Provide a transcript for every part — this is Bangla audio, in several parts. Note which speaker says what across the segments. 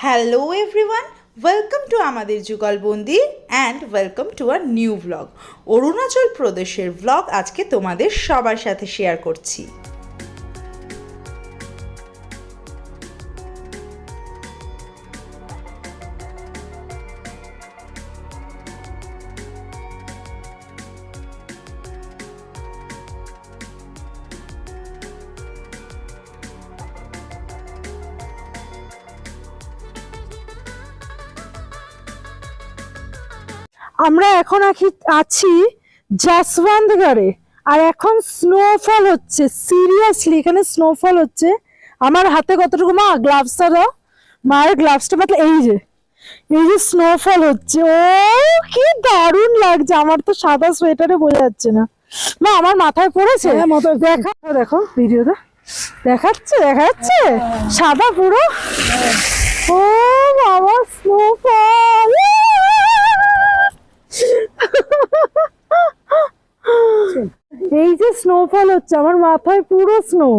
Speaker 1: হ্যালো এভরিওয়ান ওয়েলকাম টু আমাদের Jugalbandi and welcome to our new blog Arunachal প্রদেশের ব্লগ আজকে তোমাদের সবার সাথে শেয়ার করছি।
Speaker 2: আমরা এখন আছি- আছি জাসওয়ান্তগড়ে আর এখন স্নোফল হচ্ছে সিরিয়াসলি এখানে স্নোফল হচ্ছে। আমার হাতে কতটুকু মা? গ্লাভসটা দাও। মায়ের গ্লাভসটা পাতলে এই যে এই যে স্নোফল হচ্ছে। ও কি দারুণ লাগছে। আমার তো সাদা সোয়েটারে বোঝা যাচ্ছে না। মা আমার মাথায় পড়েছে। দেখা দেখো ভিডিওটা। দেখাচ্ছে দেখাচ্ছে? সাদা পুরো? ও বাবা স্নোফল এই যে স্নোফল হচ্ছে, আমার মাথায় পুরো স্নো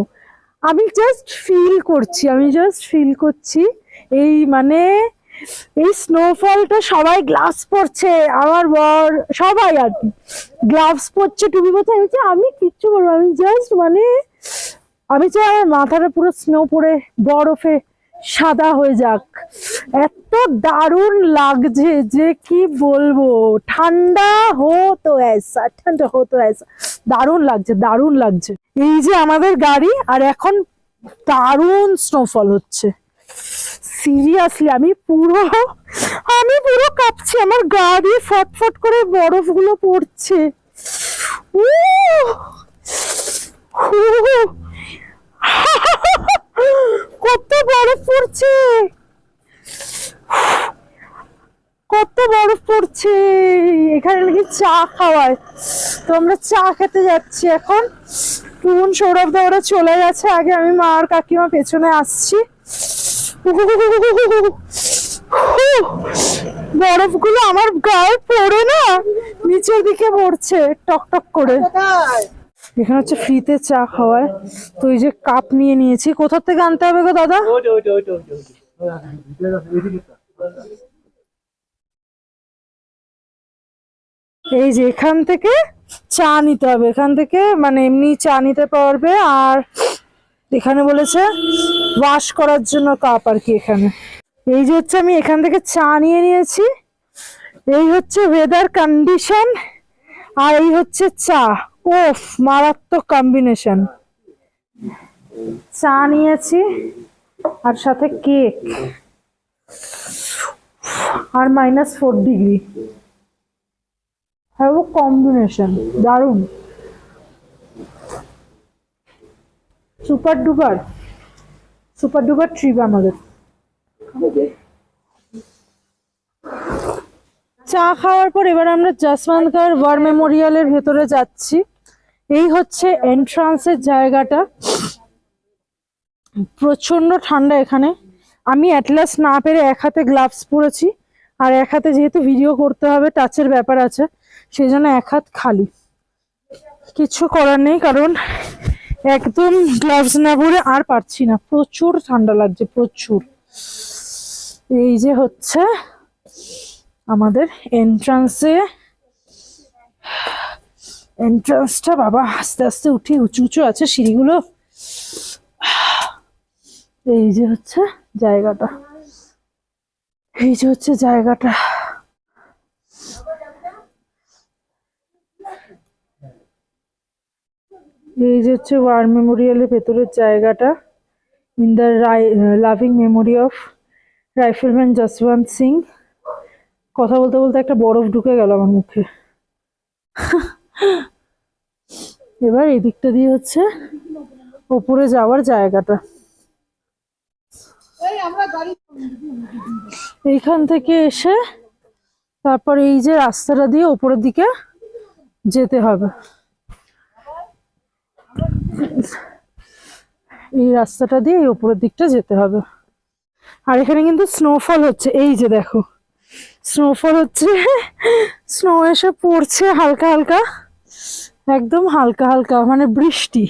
Speaker 2: আমি জাস্ট ফিল করছি, আমি জাস্ট ফিল করছি এই মানে এই স্নোফলটা সবাই গ্লাভস পরছে, আমার বর, সবাই আর কি। গ্লাভস পরছে টুপি আমি চাই আমি কিচ্ছু করব, আমি জাস্ট মানে আমি চাই আমার মাথাটা পুরো স্নো পরে বরফে সাদা হয়ে যাক। এত দারুণ লাগছে যে কি বলব? ঠান্ডা হতো এসা, ঠান্ডা হতো এসা। দারুণ লাগছে দারুণ লাগছে। এই যে আমাদের গাড়ি, আর এখন দারুণ স্নোফল হচ্ছে। সিরিয়াসলি আমি পুরো আমি পুরো কাঁপছি। আমার গা দিয়ে ফটফট করে বরফগুলো পড়ছে। উহ! কত বরফ পড়ছে। কত বরফ পড়ছে। এখানে নাকি চা খাওয়ায়। তো আমরা চা খেতে যাচ্ছি এখন। পুন সৌরভ দা ওরা চলে গেছে। আগে আমি মা আর কাকিমা পেছনে আসছি। বরফগুলো আমার গায়ে পড়ে না, নিচের দিকে পড়ছে টক টক করে এখানে হচ্ছে ফ্রিতে চা খাওয়ায় তো এই যে কাপ নিয়ে নিয়েছি। কোথা থেকে আনতে হবে গো দাদা? এই যে এখান থেকে চা নিতে হবে। এখান থেকে মানে এমনি চা নিতে পারবে। আর এখানে বলেছে ওয়াশ করার জন্য কাপ আর কি এখানে। এই যে হচ্ছে আমি এখান থেকে চা নিয়ে নিয়েছি। এই হচ্ছে ওয়েদার কন্ডিশন আর এই হচ্ছে চা। ওফ মারাত্মক কম্বিনেশন চা নিয়েছি, আর সাথে কেক আর মাইনাস ফোর ডিগ্রি হ্যাঁ কম্বিনেশন দারুণ। Super duper super duper trip আমাদের। চা খাওয়ার পর এবার আমরা জাসমানকার ওয়ার মেমোরিয়ালের ভেতরে যাচ্ছি। এই হচ্ছে এন্ট্রান্সের জায়গাটা। প্রচণ্ড ঠান্ডা এখানে। আমি অ্যাটলাস না পেরে এক হাতে গ্লাভস পরেছি। আর এক হাতে যেহেতু ভিডিও করতে হবে টাচের ব্যাপার আছে সেই জন্য এক হাত খালি। কিছু করার নেই, কারণ একদম গ্লাভস না পরে আর পারছি না। প্রচুর ঠান্ডা লাগছে, প্রচুর। এই যে হচ্ছে আমাদের এন্ট্রান্সে এন্ট্রান্সটা বাবা আস্তে আস্তে উঠি উঁচু উঁচু আছে সিঁড়িগুলো। এই যে হচ্ছে জায়গাটা। এই যে হচ্ছে জায়গাটা। এই যে হচ্ছে ওয়ার মেমোরিয়ালের ভেতরের জায়গাটা। In the loving memory of rifleman Jaswant Singh কথা বলতে বলতে একটা বরফ ঢুকে গেল আমার মুখে। এবার এই দিকটা দিয়ে হচ্ছে ওপরে যাওয়ার জায়গাটা। এইখান থেকে এসে তারপর এই যে রাস্তাটা দিয়ে ওপরের দিকে যেতে হবে। এই রাস্তাটা দিয়ে এই উপরের দিকটা যেতে হবে। আর এখানে কিন্তু স্নোফল হচ্ছে এই যে দেখো। স্নোফল হচ্ছে। স্নো এসে পড়ছে হালকা হালকা। একদম হালকা হালকা মানে বৃষ্টি।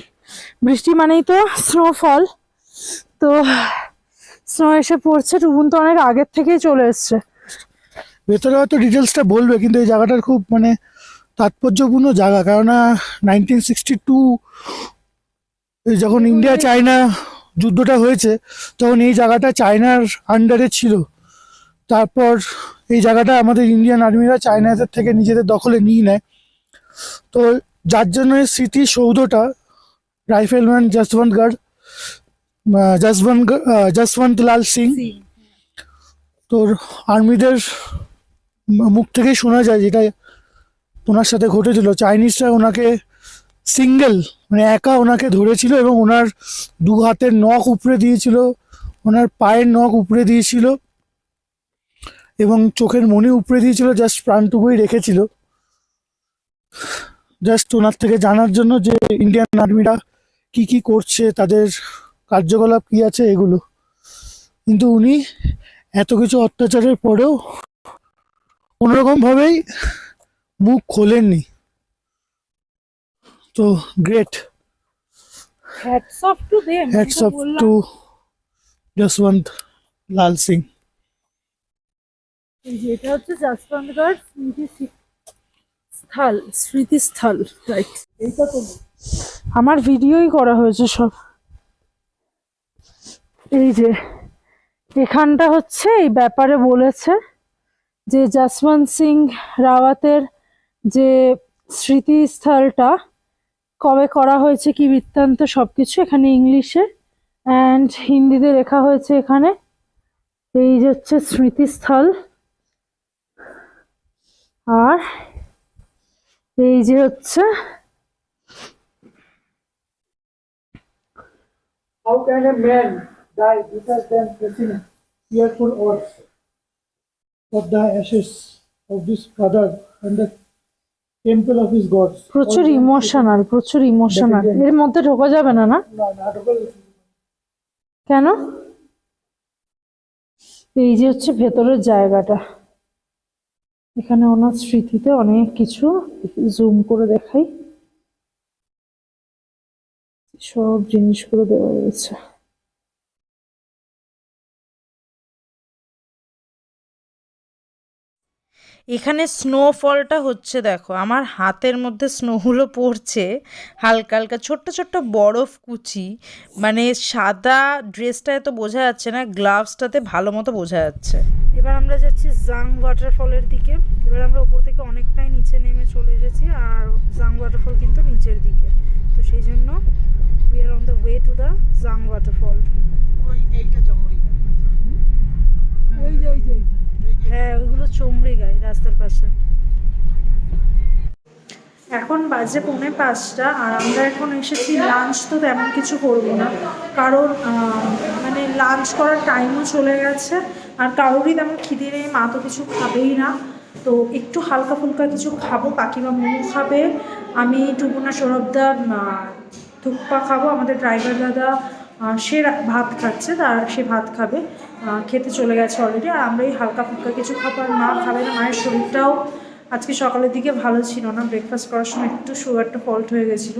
Speaker 2: বৃষ্টি মানেই তো স্নোফল তো স্নো এসে পড়ছে টুবুন তো অনেক আগের থেকেই চলে এসছে।
Speaker 3: ভেতরে হয়তো ডিটেলসটা বলবে, কিন্তু এই জায়গাটার খুব মানে তাৎপর্যপূর্ণ জায়গা। কেননা নাইনটিন সিক্সটি টু যখন ইন্ডিয়া চায়না যুদ্ধটা হয়েছে, তখন এই জায়গাটা চায়নার আন্ডারে ছিল। তারপর এই জায়গাটা আমাদের ইন্ডিয়ান আর্মিরা চায়নাদের থেকে নিজেদের দখলে নিয়ে নেয়। তো যার জন্য এই স্মৃতি সৌধটা রাইফেলম্যান যশবন্ত গড় যশবন্ত লাল সিং তোর আর্মিদের মুখ থেকেই শোনা যায় যেটা ওনার সাথে ঘটেছিল। চাইনিজরা ওনাকে সিঙ্গেল মানে একা ওনাকে ধরেছিল এবং ওনার দু হাতের নখ উপড়ে দিয়েছিল ওনার পায়ের নখ উপড়ে দিয়েছিল। এবং চোখের মনি উপড়ে দিয়েছিল জাস্ট প্রাণটুকুই রেখেছিল। জাস্ট ওনার থেকে জানার জন্য যে ইন্ডিয়ান আর্মিরা কি কি করছে তাদের কার্যকলাপ কি আছে এগুলো। কিন্তু উনি এত কিছু অত্যাচারের পরেও কোনোরকম ভাবেই মুখ খোলেননি। তো
Speaker 2: great
Speaker 3: hats off to them hats off
Speaker 2: এটা হচ্ছে যশবন্তগড় স্মৃতি স্থল, স্মৃতিস্থল রাইট
Speaker 3: এইটা তো
Speaker 2: আমার ভিডিওই করা হয়েছে সব। এই যে, এখানটা হচ্ছে এই ব্যাপারে বলেছে যে যশবন্ত সিং রাওয়াতের যে স্মৃতিস্থলটা, কবে করা হয়েছে, কি বৃত্তান্ত, সবকিছু এখানে ইংলিশে অ্যান্ড হিন্দিতে লেখা হয়েছে এখানে। এই যে হচ্ছে স্মৃতিস্থল। আর এই যে হচ্ছে প্রচুর ইমোশনাল প্রচুর ইমোশনাল এর মধ্যে ঢোকা যাবে না না। কেন? এই যে হচ্ছে ভেতরের জায়গাটা। এখানে ওনার স্মৃতিতে অনেক কিছু জুম করে দেখাই। সব জিনিসগুলো দেওয়া রয়েছে।
Speaker 1: এখানে স্নোফলটা হচ্ছে দেখো, আমার হাতের মধ্যে স্নোগুলো পড়ছে, হালকা হালকা ছোট্ট ছোট্ট বরফ কুচি মানে সাদা ড্রেসটায় তো বোঝা যাচ্ছে না গ্লাভসটাতে ভালো মতো বোঝা যাচ্ছে।
Speaker 2: এবার আমরা যাচ্ছি জাং ওয়াটারফলের দিকে। এবার আমরা উপর থেকে অনেকটাই নিচে নেমে চলে এসেছি আর জাং ওয়াটারফল কিন্তু নিচের দিকে। তো সেই জন্য we are on the way to the Jang waterfall হ্যাঁ ওইগুলো চমড়ে গায়ে রাস্তার পাশে। এখন বাজে পৌনে পাঁচটা আর আমরা এখন এসেছি লাঞ্চ তো তেমন কিছু করব না। কারণ মানে লাঞ্চ করার টাইমও চলে গেছে। আর কারোরই তেমন খিদে নেই, মা তো কিছু খাবেই না। তো একটু হালকা ফুলকা কিছু খাব, কাকিমা মোমো খাবে। আমি টুকুনা সৌরভদা থুকপা খাব। আমাদের ড্রাইভার দাদা সে ভাত খাচ্ছে, তার সে ভাত খাবে। খেতে চলে গেছে অলরেডি আর আমরা এই হালকা ফুলকা কিছু খাব, আর মা খাবে না, মায়ের শরীরটাও। আজকে সকালের দিকে ভালো ছিল না ব্রেকফাস্ট করার সময় একটু সুগারটা ফল্ট হয়ে গেছিল,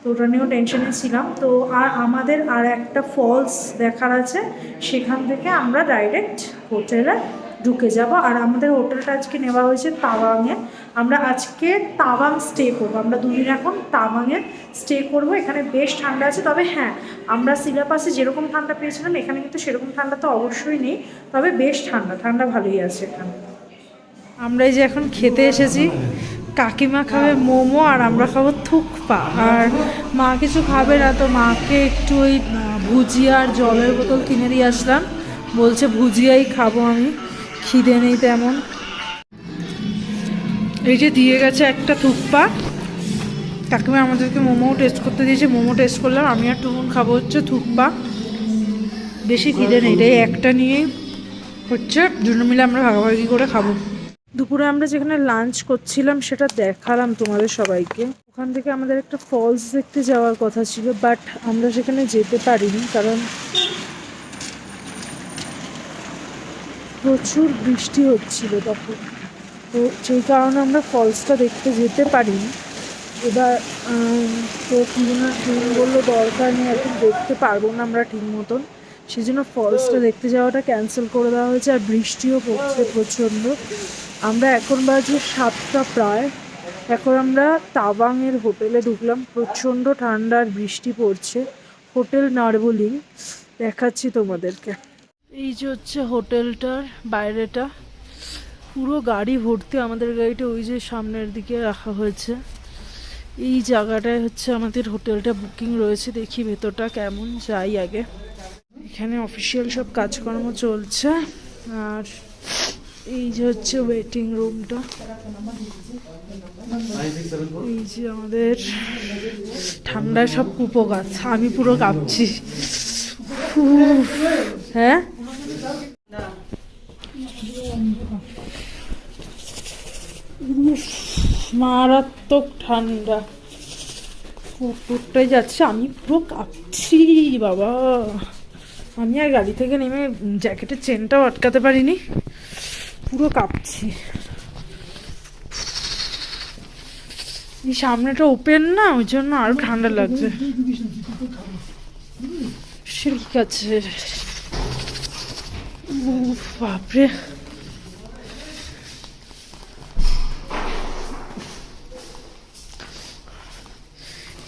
Speaker 2: তো ওটা নিয়েও টেনশনে ছিলাম। তো আর আমাদের আর একটা ফলস দেখার আছে, সেখান থেকে আমরা ডাইরেক্ট হোটেলে ঢুকে যাব। আর আমাদের হোটেলটা আজকে নেওয়া হয়েছে তাওয়াংয়ে। আমরা আজকে তাওয়াং স্টে করব। আমরা দুদিন এখন তাওয়াংয়ে স্টে করব। এখানে বেশ ঠান্ডা আছে, তবে হ্যাঁ আমরা সিলাপাসে যেরকম ঠান্ডা পেয়েছিলাম, এখানে কিন্তু সেরকম ঠান্ডা তো অবশ্যই নেই, তবে বেশ ঠান্ডা। ঠান্ডা ভালোই আছে এখানে। আমরা এই যে এখন খেতে এসেছি, কাকিমা খাবে মোমো আর আমরা খাব থুকপা। আর মা কিছু খাবে না, তো মাকে একটু ওই ভুজিয়া আর জলের বোতল কিনে দিয়ে আসলাম। বলছে ভুজিয়াই খাব আমি, খিদে নেই তেমন। এই যে দিয়ে গেছে একটা থুকপা। কাকিমা আমাদেরকে মোমো টেস্ট করতে দিয়েছে, মোমো টেস্ট করলাম। আমি আর টুকুন খাব হচ্ছে থুকপা। বেশি খিদে নেই এটাই একটা নিয়েই হচ্ছে দুটো মিলে আমরা ভাগাভাগি করে খাব। দুপুরে আমরা যেখানে লাঞ্চ করছিলাম, সেটা দেখালাম তোমাদের সবাইকে। ওখান থেকে আমাদের একটা ফলস দেখতে যাওয়ার কথা ছিল বাট আমরা সেখানে যেতে পারিনি কারণ প্রচুর বৃষ্টি হচ্ছিল তখন। তো সেই কারণে আমরা ফলসটা দেখতে যেতে পারিনি। এবার তো কি না বলল, দরকার নেই, এখন দেখতে পারব না আমরা ঠিক মতন। সেই জন্য ফলসটা দেখতে যাওয়াটা ক্যান্সেল করে দেওয়া হয়েছে আর বৃষ্টিও পড়ছে প্রচণ্ড। আমরা এখন বাজে সাতটা প্রায়। এখন আমরা তাবাংয়ের হোটেলে ঢুকলাম। প্রচণ্ড ঠান্ডা আর বৃষ্টি পড়ছে। হোটেল নার্বলিং, দেখাচ্ছি তোমাদেরকে। এই যে হচ্ছে হোটেলটার বাইরেটা। পুরো গাড়ি ভর্তি আমাদের গাড়িটা, ওই যে সামনের দিকে রাখা হয়েছে। এই জায়গাটায় হচ্ছে আমাদের হোটেলটা বুকিং রয়েছে। দেখি ভেতরটা কেমন, যাই আগে। এখানে অফিসিয়াল সব কাজকর্ম চলছে। আর এই যে হচ্ছে ওয়েটিং রুমটা এই যে আমাদের ঠান্ডায় সব কুপো গাছ। আমি পুরো কাঁপছি। হ্যাঁ? মারাত্মক ঠান্ডা। কুকুরটাই যাচ্ছে, আমি পুরো কাঁপছি, বাবা। আমি আর গাড়ি থেকে নেমে জ্যাকেটের চেনটাও আটকাতে পারিনি পুরো কাঁপছি এই সামনেটা ওপেন না ওই জন্য আরো ঠান্ডা লাগছে ঠিক আছে উফ, বাপরে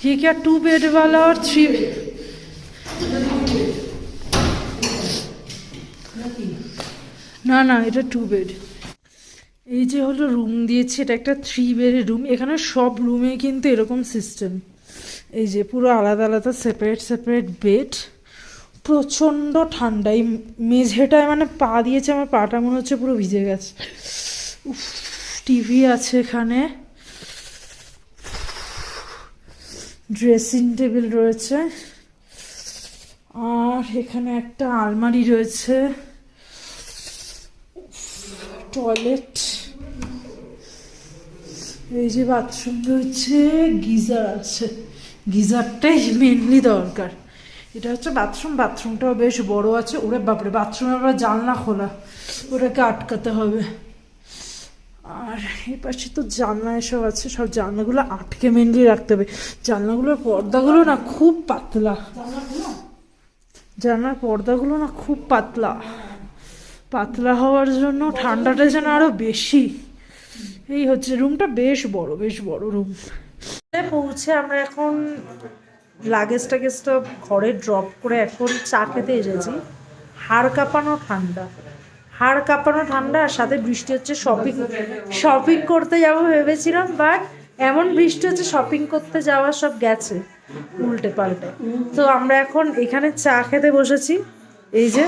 Speaker 2: ये क्या टू बेड वाला और थ्री না না, এটা টু বেড এই যে হলো রুম দিয়েছে, এটা একটা থ্রি বেডের রুম এখানে সব রুমে কিন্তু এরকম সিস্টেম এই যে পুরো আলাদা আলাদা সেপারেট সেপারেট বেড প্রচণ্ড ঠান্ডা। এই মেঝেটায় মানে পা দিয়েছে, আমার পাটা মনে হচ্ছে পুরো ভিজে গেছে। উফ টিভি আছে এখানে। ড্রেসিং টেবিল রয়েছে। আর এখানে একটা আলমারি রয়েছে। টয়লেট এই যে বাথরুম রয়েছে, গিজার আছে। গিজারটাই মেনলি দরকার। এটা হচ্ছে বাথরুম বাথরুমটাও বেশ বড় আছে। ওরে বাপরে বাথরুমে আবার জানলা খোলা। ওটাকে আটকাতে হবে। আর এই পাশে তো জানলা এসব আছে, সব জানলাগুলো আটকে মেনলি রাখতে হবে। জানলাগুলোর পর্দাগুলো না খুব পাতলা। জানলার পর্দাগুলো না খুব পাতলা। পাতলা হওয়ার জন্য ঠান্ডাটা যেন আরও বেশি। এই হচ্ছে রুমটা বেশ বড় বেশ বড় রুম পৌঁছে আমরা এখন লাগেজ টাগেজটা ঘরে ড্রপ করে এখন চা খেতে এসেছি। হাড় কাঁপানো ঠান্ডা। হাড় কাঁপানো ঠান্ডা আর সাথে বৃষ্টি হচ্ছে শপিং শপিং করতে যাব ভেবেছিলাম বাট এমন বৃষ্টি হচ্ছে শপিং করতে যাওয়া সব গেছে উল্টে পাল্টে। তো আমরা এখন এখানে চা খেতে বসেছি। এই যে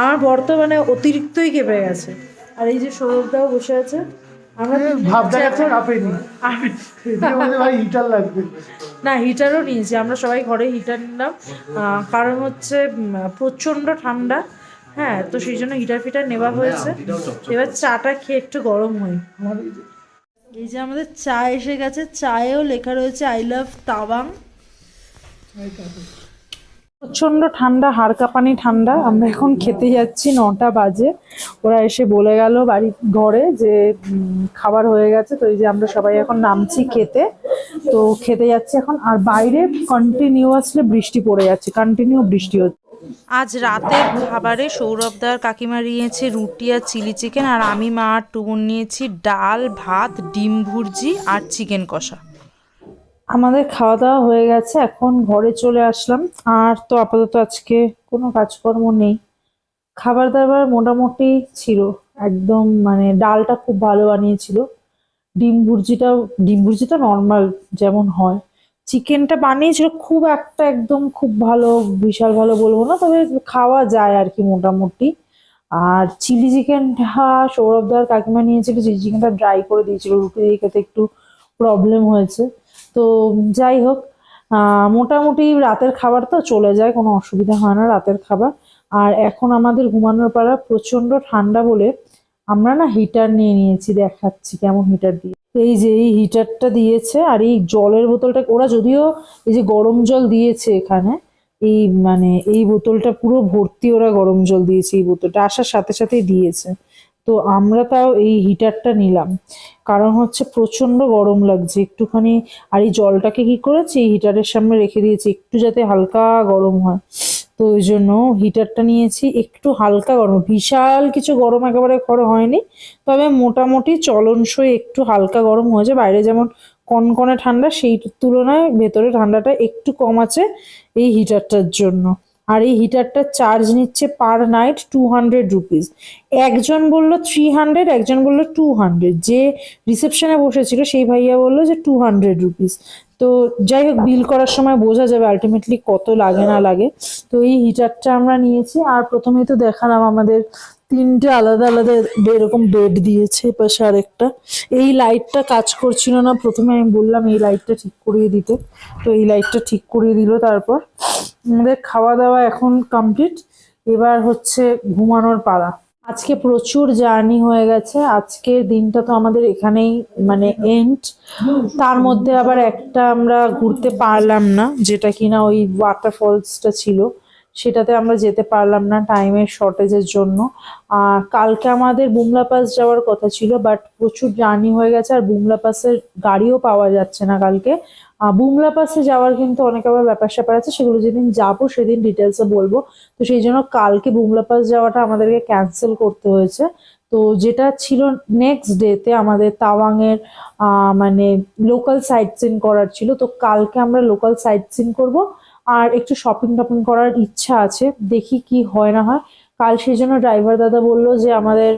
Speaker 2: আমার বর্তমানে অতিরিক্তই কেঁপে গেছে। আর এই যে সৌরভদাও বসে আছে আমরা
Speaker 3: কাঁপেনি ভাই হিটার লাগবে।
Speaker 1: না হিটারও নিয়েছি আমরা সবাই ঘরে হিটার নিলাম। কারণ হচ্ছে প্রচণ্ড ঠান্ডা হ্যাঁ তো সেই জন্য হিটার ফিটার নেওয়া হয়েছে। এবার চাটা খেয়ে একটু গরম হই। এই যে আমাদের চা এসে গেছে চায়েও লেখা রয়েছে আই লাভ তাওয়াং প্রচণ্ড ঠান্ডা, হাড় কাঁপানি ঠান্ডা। আমরা এখন খেতে যাচ্ছি নটা বাজে। ওরা এসে বলে গেল বাড়ি, ঘরে যে খাবার হয়ে গেছে। তো এই যে আমরা সবাই এখন নামছি খেতে। তো খেতে যাচ্ছি এখন। আর বাইরে কন্টিনিউয়াসলি বৃষ্টি পড়ে যাচ্ছে কন্টিনিউ বৃষ্টি হচ্ছে।
Speaker 4: আজ রাতের খাবারে সৌরভদার কাকিমা নিয়েছে রুটি আর চিলি চিকেন, আর আমি মা আর টুবুন নিয়েছি ডাল, ভাত, ডিম ভুর্জি আর চিকেন কষা।
Speaker 2: আমাদের খাওয়া দাওয়া হয়ে গেছে, এখন ঘরে চলে আসলাম। আর তো আপাতত আজকে কোনো কাজকর্ম নেই। খাবার দাবার মোটামুটি ছিল, একদম মানে ডালটা খুব ভালো বানিয়েছিল। ডিম ভুর্জিটাও, ডিম ভুর্জিটা নর্মাল যেমন হয়। চিকেনটা বানিয়েছিল খুব একটা একদম খুব ভালো, বিশাল ভালো বলব না, তবে খাওয়া যায় আর কি মোটামুটি। আর চিলি চিকেনটা সৌরভদার কাকিমা নিয়েছিল, চিলি চিকেনটা ড্রাই করে দিয়েছিল, রুটি দিয়ে খেতে একটু প্রবলেম হয়েছে। তো যাই হোক মোটামুটি রাতের খাবার তো চলে যায়, কোনো অসুবিধা হয় না রাতের খাবার। আর এখন আমাদের ঘুমানোর পাড়া প্রচণ্ড ঠান্ডা বলে আমরা না হিটার নিয়ে নিয়েছি, দেখাচ্ছি কেমন হিটার দিয়ে। এই যে, এই হিটারটা দিয়েছে আর এই জলের বোতলটা, ওরা যদিও এই যে গরম জল দিয়েছে এখানে, এই মানে এই বোতলটা পুরো ভর্তি ওরা গরম জল দিয়েছে এই বোতলটা, আসার সাথে সাথেই দিয়েছে। তো আমরা তাও এই হিটারটা নিলাম। কারণ হচ্ছে প্রচণ্ড গরম লাগছে একটুখানি। আর এই জলটাকে কি করেছি? এই হিটারের সামনে রেখে দিয়েছি, একটু যাতে হালকা গরম হয়। তো ওই জন্য হিটারটা নিয়েছি, একটু হালকা গরম। বিশাল কিছু গরম একেবারে করে হয়নি। তবে মোটামুটি চলনসই একটু হালকা গরম হয়েছে। বাইরে যেমন কনকনে ঠান্ডা, সেই তুলনায় ভেতরে ঠান্ডাটা একটু কম আছে এই হিটারটার জন্য। আর এই হিটারটা চার্জ নিচ্ছে per night two hundred rupees একজন বলল থ্রি হান্ড্রেড একজন বলল টু হান্ড্রেড যে রিসেপশনে বসেছিল, সেই ভাইয়া বলল যে টু হান্ড্রেড রুপিস তো যাই হোক বিল করার সময় বোঝা যাবে আলটিমেটলি কত লাগে না লাগে। তো এই হিটারটা আমরা নিয়েছি, আর প্রথমেই তো দেখালাম আমাদের তিনটে আলাদা আলাদা এরকম বেড দিয়েছে পাশে আরেকটা। এই লাইটটা কাজ করছিল না, প্রথমে আমি বললাম এই লাইটটা ঠিক করিয়ে দিতে। তো এই লাইটটা ঠিক করিয়ে দিল তারপর। আমাদের খাওয়া দাওয়া এখন কমপ্লিট এবার হচ্ছে ঘুমানোর পালা। আজকে প্রচুর জার্নি হয়ে গেছে। আজকের দিনটা তো আমাদের এখানেই মানে এন্ড তার মধ্যে আবার একটা আমরা ঘুরতে পারলাম না, যেটা কিনা ওই ওয়াটারফলসটা ছিল। সেটাতে আমরা যেতে পারলাম না টাইমের শর্টেজের জন্য। আর কালকে আমাদের বুমলা পাস যাওয়ার কথা ছিল বাট প্রচুর জার্নি হয়ে গেছে আর বুমলা পাসের গাড়িও পাওয়া যাচ্ছে না কালকে। বুমলা পাসে যাওয়ার কিন্তু অনেক আবার ব্যাপার স্যাপার আছে, সেগুলো যেদিন যাব সেদিন ডিটেলসে বলব। তো সেই জন্য কালকে বুমলা পাস যাওয়াটা আমাদেরকে ক্যান্সেল করতে হয়েছে। তো যেটা ছিল নেক্সট ডেতে আমাদের তাওয়াংয়ের মানে লোকাল সাইট সিন করার ছিল, তো কালকে আমরা লোকাল সাইট সিন করব। আর একটু শপিং টপিং করার ইচ্ছা আছে, দেখি কি হয় না হয়। কাল সেই জন্য ড্রাইভার দাদা বলল যে আমাদের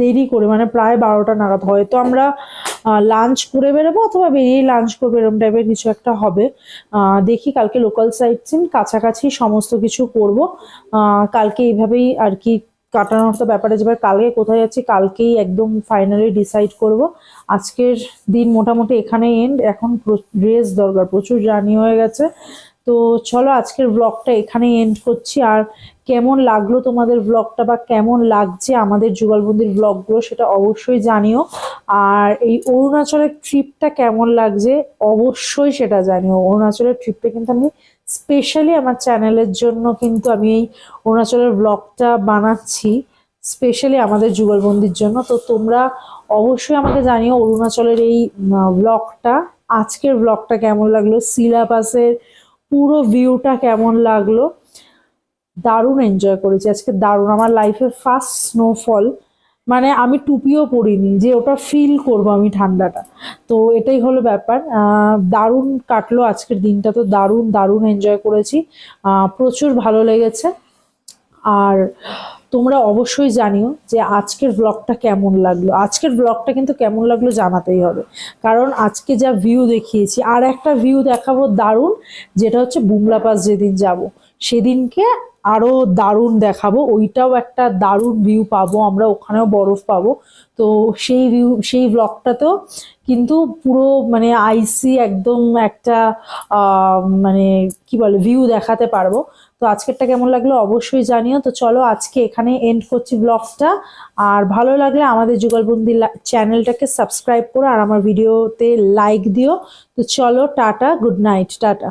Speaker 2: দেরি করে মানে প্রায় বারোটা নাগাদ হয়তো আমরা লাঞ্চ করে বেরোবো অথবা বেরিয়ে লাঞ্চ করব এরকম টাইপের কিছু একটা হবে। দেখি কালকে লোকাল সাইট সিন কাছাকাছি সমস্ত কিছু করব। কালকে এইভাবেই আর কি কাটানোর তো ব্যাপারে যেবার কালকে কোথায় যাচ্ছি, কালকেই একদম ফাইনালি ডিসাইড করব। আজকের দিন মোটামুটি এখানে এন্ড এখন ড্রেস দরকার, প্রচুর জার্নি হয়ে গেছে। তো চলো আজকের ব্লগটা এখানেই এন্ড করছি, আর কেমন লাগল তোমাদের ব্লগটা বা কেমন লাগছে আমাদের যুগলবন্দির ব্লগগুলো সেটা অবশ্যই জানিও। আর এই অরুণাচলের ট্রিপটা কেমন লাগছে অবশ্যই সেটা জানিও। অরুণাচলের ট্রিপটা কিন্তু আমি স্পেশালি আমার চ্যানেলের জন্য কিন্তু আমি এই অরুণাচলের ব্লগটা বানাচ্ছি। স্পেশালি আমাদের যুগলবন্দির জন্য। তো তোমরা অবশ্যই আমাকে জানিও অরুণাচলের এই ব্লগটা আজকের ব্লগটা কেমন লাগল? সিলাবাসের পুরো ভিউটা কেমন লাগল? দারুণ এনজয় করেছি। আজকে দারুণ। আমার লাইফের ফার্স্ট স্নোফল মানে আমি টুপিও পরিনি যে ওটা ফিল করব আমি ঠান্ডাটা। তো এটাই হলো ব্যাপার। দারুণ কাটলো আজকের দিনটা তো, দারুণ দারুণ এনজয় করেছি। প্রচুর ভালো লেগেছে। আর তোমরা অবশ্যই জানিও যে আজকের ব্লগটা কেমন লাগল। আজকের ব্লগটা কিন্তু কেমন লাগল জানাতেই হবে। কারণ আজকে যা ভিউ দেখিয়েছি, আর একটা ভিউ দেখাবো দারুণ, যেটা হচ্ছে বুমলা পাস যেদিন যাব, সেদিনকে আরও দারুণ দেখাবো। ওইটাও একটা দারুণ ভিউ পাবো, আমরা ওখানেও বরফ পাবো। তো সেই ভিউ সেই ব্লগটাতেও কিন্তু পুরো মানে আইসি একদম একটা মানে কি বলে ভিউ দেখাতে পারব। তো আজকেরটা কেমন লাগল অবশ্যই জানিও। তো চলো আজকে এখানে এন্ড করছি ব্লগটা আর ভালো লাগলে আমাদের যুগলবন্দি চ্যানেলটাকে সাবস্ক্রাইব করো আর আমার ভিডিওতে লাইক দিও। তো চলো টাটা গুড নাইট টাটা।